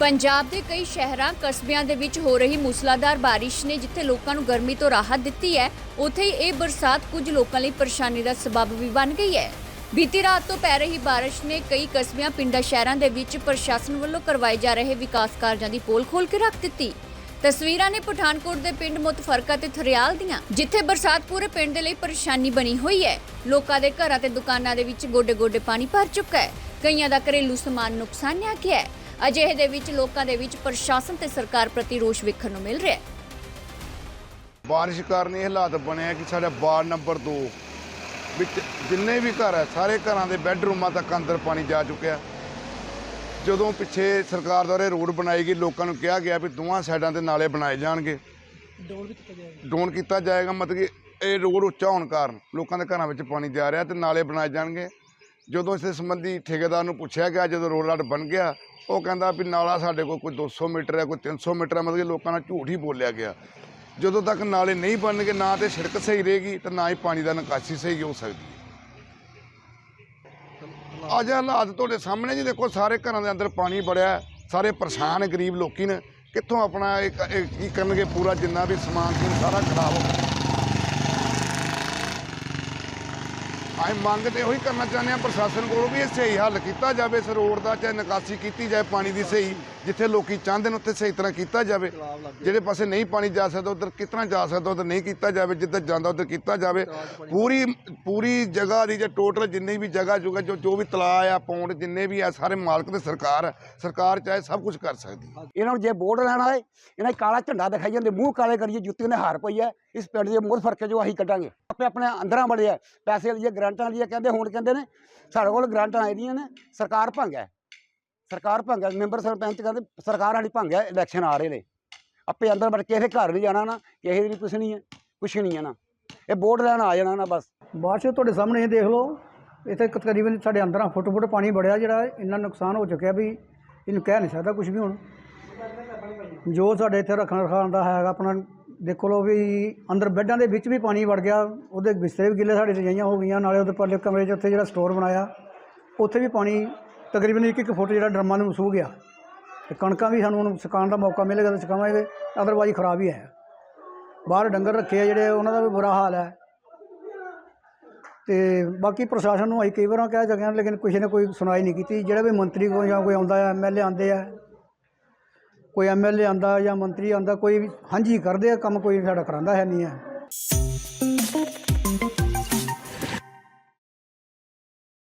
ਪੰਜਾਬ ਦੇ ਕਈ ਸ਼ਹਿਰਾਂ, ਕਸਬਿਆਂ ਦੇ ਵਿੱਚ ਹੋ ਰਹੀ ਮੂਸਲਾਧਾਰ ਬਾਰਿਸ਼ ਨੇ ਜਿੱਥੇ ਲੋਕਾਂ ਨੂੰ ਗਰਮੀ ਤੋਂ ਰਾਹਤ ਦਿੱਤੀ ਹੈ, ਉੱਥੇ ਹੀ ਇਹ ਬਰਸਾਤ ਕੁਝ ਲੋਕਾਂ ਲਈ ਪਰੇਸ਼ਾਨੀ ਦਾ ਸਬਬ ਵੀ ਬਣ ਗਈ ਹੈ। ਬੀਤੀ ਰਾਤ ਤੋਂ ਪੈ ਰਹੀ ਬਾਰਿਸ਼ ਨੇ ਕਈ ਕਸਬਿਆਂ, ਪਿੰਡਾਂ, ਸ਼ਹਿਰਾਂ ਦੇ ਵਿੱਚ ਪ੍ਰਸ਼ਾਸਨ ਵੱਲੋਂ ਕਰਵਾਏ ਜਾ ਰਹੇ ਵਿਕਾਸ ਕਾਰਜਾਂ ਦੀ ਪੋਲ ਖੋਲ ਕੇ ਰੱਖ ਦਿੱਤੀ। ਤਸਵੀਰਾਂ ਨੇ ਪਠਾਨਕੋਟ ਦੇ ਪਿੰਡ ਮੁਤਫਰਕਾ ਤੇ ਥਰਿਆਲ ਦੀਆਂ, ਜਿੱਥੇ ਬਰਸਾਤ ਪੂਰੇ ਪਿੰਡ ਦੇ ਲਈ ਪਰੇਸ਼ਾਨੀ ਬਣੀ ਹੋਈ ਹੈ। ਲੋਕਾਂ ਦੇ ਘਰਾਂ ਤੇ ਦੁਕਾਨਾਂ ਦੇ ਵਿੱਚ ਗੋਡੇ-ਗੋਡੇ ਪਾਣੀ ਭਰ ਚੁੱਕਾ ਹੈ। ਕਈਆਂ ਦਾ ਘਰੇਲੂ ਸਮਾਨ ਨੁਕਸਾਨਿਆ ਗਿਆ ਹੈ। ਅਜਿਹੇ ਦੇ ਵਿੱਚ ਲੋਕਾਂ ਦੇ ਵਿੱਚ ਪ੍ਰਸ਼ਾਸਨ ਤੇ ਸਰਕਾਰ ਪ੍ਰਤੀ ਰੋਸ਼ ਵੇਖਣ ਨੂੰ ਮਿਲ ਰਿਹਾ ਹੈ। ਬਾਰਿਸ਼ ਕਾਰਨ ਇਹ ਹਾਲਾਤ ਬਣਿਆ ਕਿ ਸਾਡਾ ਵਾਰਡ ਨੰਬਰ 2 ਵਿੱਚ ਜਿੰਨੇ ਵੀ ਘਰ ਹੈ ਸਾਰੇ ਘਰਾਂ ਦੇ ਬੈੱਡਰੂਮਾਂ ਤੱਕ ਅੰਦਰ ਪਾਣੀ ਜਾ ਚੁੱਕਿਆ। ਜਦੋਂ ਪਿੱਛੇ ਸਰਕਾਰ ਦੁਆਰਾ ਰੋਡ ਬਣਾਈ ਗਈ ਲੋਕਾਂ ਨੂੰ ਕਿਹਾ ਗਿਆ ਵੀ ਦੋਵਾਂ ਸਾਈਡਾਂ ਤੇ ਨਾਲੇ ਬਣਾਏ ਜਾਣਗੇ। ਡੋਨ ਕੀਤਾ ਜਾਏਗਾ। ਮਤਲਬ ਕਿ ਇਹ ਰੋਡ ਉੱਚਾ ਹੋਣ ਕਾਰਨ ਲੋਕਾਂ ਦੇ ਘਰਾਂ ਵਿੱਚ ਪਾਣੀ ਜਾ ਰਿਹਾ ਤੇ ਨਾਲੇ ਬਣਾਏ ਜਾਣਗੇ। ਜਦੋਂ ਇਸ ਸੰਬੰਧੀ ਠੇਕੇਦਾਰ ਨੂੰ ਪੁੱਛਿਆ ਗਿਆ ਜਦੋਂ ਰੋਡ ਰਾਡ ਬਣ ਗਿਆ ਉਹ ਕਹਿੰਦਾ ਵੀ ਨਾਲਾ ਸਾਡੇ ਕੋਲ ਕੋਈ 200 ਮੀਟਰ ਹੈ, ਕੋਈ 300 ਮੀਟਰ ਹੈ, ਮਤਲਬ ਕਿ ਲੋਕਾਂ ਨਾਲ ਝੂਠ ਹੀ ਬੋਲਿਆ ਗਿਆ। ਜਦੋਂ ਤੱਕ ਨਾਲੇ ਨਹੀਂ ਬਣਨਗੇ, ਨਾ ਤੇ ਸੜਕ ਸਹੀ ਰਹੇਗੀ ਤੇ ਨਾ ਹੀ ਪਾਣੀ ਦਾ ਨਿਕਾਸੀ ਸਹੀ ਹੋ ਸਕਦੀ ਹੈ। ਅੱਜ ਹਾਲਾਤ ਤੁਹਾਡੇ ਸਾਹਮਣੇ ਜੀ, ਦੇਖੋ ਸਾਰੇ ਘਰਾਂ ਦੇ ਅੰਦਰ ਪਾਣੀ ਬੜਿਆ ਸਾਰੇ ਪਰੇਸ਼ਾਨ ਗਰੀਬ ਲੋਕੀ ਨੇ। ਕਿੱਥੋਂ ਆਪਣਾ ਇਹ ਕੀ ਕਰਨਗੇ, ਪੂਰਾ ਜਿੰਨਾ ਵੀ ਸਮਾਨ ਸਾਰਾ ਖਰਾਬ ਹੋ ਗਿਆ। ਅਸੀਂ ਮੰਗ ਤੇ ਉਹੀ ਕਰਨਾ ਚਾਹੁੰਦੇ ਆ ਪ੍ਰਸ਼ਾਸਨ ਕੋਲੋਂ ਵੀ ਇਹ ਸਹੀ ਹੱਲ ਕੀਤਾ ਜਾਵੇ, ਇਸ ਰੋਡ ਦਾ ਚਾਹੇ ਨਿਕਾਸੀ ਕੀਤੀ ਜਾਏ, ਪਾਣੀ ਦੀ ਸਹੀ। ਜਿੱਥੇ ਲੋਕੀ ਚਾਹੁੰਦੇ ਨੇ ਉੱਥੇ ਸਹੀ ਤਰ੍ਹਾਂ ਕੀਤਾ ਜਾਵੇ। ਜਿਹੜੇ ਪਾਸੇ ਨਹੀਂ ਪਾਣੀ ਜਾ ਸਕਦਾ ਉਧਰ ਕਿਸ ਤਰ੍ਹਾਂ ਜਾ ਸਕਦਾ ਉਧਰ ਨਹੀਂ ਕੀਤਾ ਜਾਵੇ ਜਿੱਧਰ ਜਾਂਦਾ ਉਧਰ ਕੀਤਾ ਜਾਵੇ। ਪੂਰੀ ਪੂਰੀ ਜਗ੍ਹਾ ਦੀ ਜੇ ਟੋਟਲ ਜਿੰਨੀ ਵੀ ਜਗ੍ਹਾ ਜੁਗਾ ਜੋ ਜੋ ਵੀ ਤਲਾਅ ਆ ਪੌਂਡ ਜਿੰਨੇ ਵੀ ਆ ਸਾਰੇ ਮਾਲਕ ਤੇ ਸਰਕਾਰ ਹੈ ਸਰਕਾਰ ਚਾਹੇ ਸਭ ਕੁਝ ਕਰ ਸਕਦੀ ਹੈ ਇਹਨਾਂ ਨੂੰ ਜੇ ਬੋਰਡ ਲੈਣਾ ਹੈ ਇਹਨਾਂ ਕਾਲਾ ਝੰਡਾ ਦਿਖਾਈ ਜਾਂਦੇ ਮੂੰਹ ਕਾਲੇ ਕਰੀਏ ਜੁੱਤੀ ਨੇ ਹਾਰ ਪਈ ਹੈ ਇਸ ਪਿੰਡ ਦੇ ਮੋਰ ਫਰਕੇ ਜੋ ਅਸੀਂ ਕੱਢਾਂਗੇ। ਆਪੇ ਆਪਣੇ ਅੰਦਰਾਂ ਬੜੇ ਆ ਪੈਸੇ ਲਈਏ ਗ੍ਰਾਂਟਾਂ ਲਈਏ ਕਹਿੰਦੇ ਹੁਣ ਕਹਿੰਦੇ ਨੇ ਸਾਡੇ ਕੋਲ ਗ੍ਰਾਂਟਾਂ ਆਈਆਂ ਨੇ ਸਰਕਾਰ ਭੰਗ ਹੈ ਸਰਕਾਰ ਭੰਗ ਹੈ, ਮੈਂਬਰ ਸਰਪੰਚ ਕਹਿੰਦੇ ਸਰਕਾਰ ਵਾਲੀ ਭੰਗ ਹੈ ਇਲੈਕਸ਼ਨ ਆ ਰਹੇ ਨੇ। ਆਪੇ ਅੰਦਰ ਵੜ ਕੇ ਕਿਸੇ ਘਰ ਨਹੀਂ ਜਾਣਾ ਨਾ, ਕਿਸੇ ਦੀ ਵੀ ਕੁਛ ਨਹੀਂ ਹੈ, ਕੁਛ ਨਹੀਂ ਹੈ ਨਾ। ਇਹ ਬੋਰਡ ਲੈਣ ਆ ਜਾਣਾ ਨਾ ਬਸ। ਬਾਰਿਸ਼ ਤੁਹਾਡੇ ਸਾਹਮਣੇ ਇਹ ਦੇਖ ਲਓ, ਇੱਥੇ ਤਕਰੀਬਨ ਸਾਡੇ ਅੰਦਰਾਂ ਫੁੱਟ ਫੁੱਟ ਪਾਣੀ ਵੜਿਆ ਜਿਹੜਾ ਇੰਨਾ ਨੁਕਸਾਨ ਹੋ ਚੁੱਕਿਆ ਵੀ ਇਹਨੂੰ ਕਹਿ ਨਹੀਂ ਸਕਦਾ ਕੁਝ ਵੀ ਹੁਣ। ਜੋ ਸਾਡੇ ਇੱਥੇ ਰੱਖਣ ਰਖਾਉਣ ਦਾ ਹੈਗਾ ਆਪਣਾ, ਦੇਖੋ ਲੋ ਵੀ ਅੰਦਰ ਬੈੱਡਾਂ ਦੇ ਵਿੱਚ ਵੀ ਪਾਣੀ ਵੜ ਗਿਆ, ਉਹਦੇ ਬਿਸਤਰੇ ਵੀ ਗਿੱਲੇ ਸਾਡੇ ਰਜਾਈਆਂ ਹੋ ਗਈਆਂ, ਨਾਲੇ ਉਹਦੇ ਪਰਲੇ ਕਮਰੇ 'ਚ ਉੱਥੇ ਜਿਹੜਾ ਸਟੋਰ ਬਣਾਇਆ, ਉੱਥੇ ਵੀ ਪਾਣੀ ਤਕਰੀਬਨ ਇੱਕ ਇੱਕ ਫੁੱਟ ਜਿਹੜਾ ਡਰਮਾਂ ਨੂੰ ਸੂ ਗਿਆ। ਤੇ ਕਣਕਾਂ ਵੀ ਸਾਨੂੰ ਹੁਣ ਸੁਕਾਉਣ ਦਾ ਮੌਕਾ ਮਿਲੇਗਾ ਤਾਂ ਸੁਕਾਵਾਂਗੇ ਅਦਰਵਾਈਜ਼ ਖਰਾਬ ਹੀ ਹੈ। ਬਾਹਰ ਡੰਗਰ ਰੱਖੇ ਆ ਜਿਹੜੇ, ਉਹਨਾਂ ਦਾ ਵੀ ਬੁਰਾ ਹਾਲ ਹੈ। ਤੇ ਬਾਕੀ ਪ੍ਰਸ਼ਾਸਨ ਨੂੰ ਅਸੀਂ ਕਈ ਵਾਰਾਂ ਕਹਿ ਚੁੱਕੇ ਹਾਂ, ਲੇਕਿਨ ਕਿਸੇ ਨੇ ਕੋਈ ਸੁਣਾਈ ਨਹੀਂ ਕੀਤੀ। ਜਿਹੜਾ ਵੀ ਮੰਤਰੀ ਕੋਲ ਜਾਂ ਕੋਈ ਆਉਂਦਾ ਹੈ ਐਮਐਲਏ ਆਉਂਦੇ ਆ, ਕੋਈ ਐਮਐਲਏ ਆਉਂਦਾ ਜਾਂ ਮੰਤਰੀ ਆਉਂਦਾ, ਕੋਈ ਵੀ ਹਾਂਜੀ ਕਰਦੇ ਆ, ਕੰਮ ਕੋਈ ਸਾਡਾ ਕਰਾਉਂਦਾ ਹੈ ਨਹੀਂ ਹੈ।